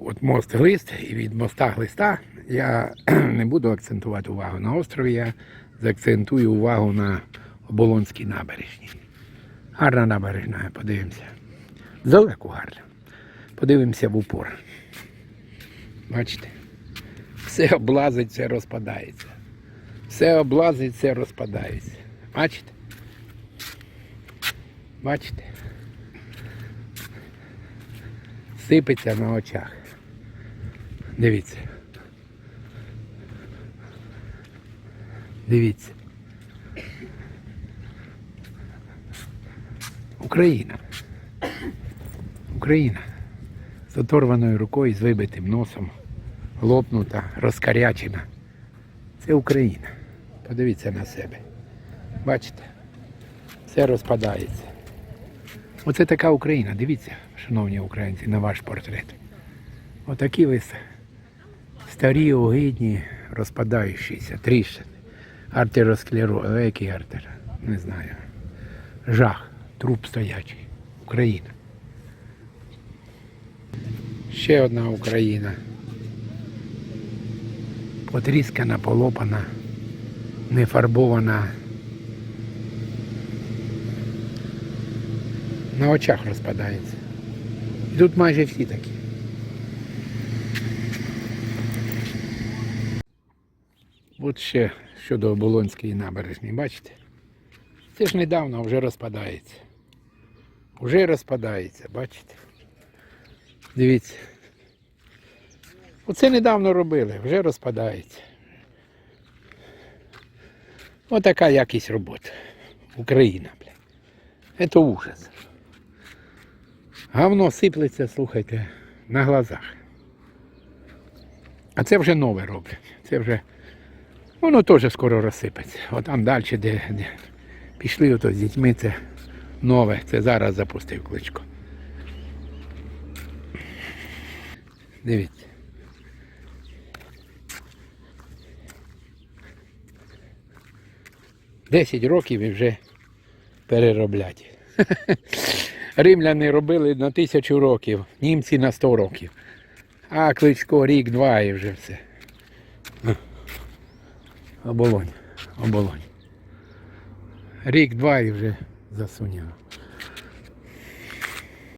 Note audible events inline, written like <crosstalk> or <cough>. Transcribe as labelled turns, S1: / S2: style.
S1: От мост Глист, і від моста Глиста я <clears throat> не буду акцентувати увагу на острові, я заакцентую увагу на Оболонській набережній. Гарна набережна, подивимося. Здалеку гарна. Подивимося в упор. Бачите? Все облазить, все розпадається. Все облазить, все розпадається. Бачите? Бачите? Сипеться на очах. Дивіться. Дивіться. Україна. Україна. З оторваною рукою, з вибитим носом, лопнута, розкарячена. Це Україна. Подивіться на себе. Бачите? Все розпадається. Оце така Україна. Дивіться, шановні українці, на ваш портрет. Отакі ви старі, огидні, розпадаючіся, тріщини. Артеросклероз. Е, Який артер? Не знаю. Жах. Труп стоячий. Україна. Ще одна Україна. Потріскана, полопана, не На очах розпадається. І тут майже всі такі. От ще щодо Оболонської набережної, бачите? Це ж недавно вже розпадається. Уже розпадається, бачите? Дивіться. Оце недавно робили, вже розпадається. Отака якість роботи. Україна, блядь. Це ужас. Говно сиплеться, слухайте, на глазах. А це вже нове роблять. Це вже воно теж скоро розсипеться. От там далі, де, де пішли ото з дітьми, це нове. Це зараз запустив кличко. Дивіться. Десять років і вже перероблять. <laughs> Римляни робили на тисячу років, німці на сто років. А кличко рік-два і вже все. Оболонь, оболонь. Рік-два і вже засуняло.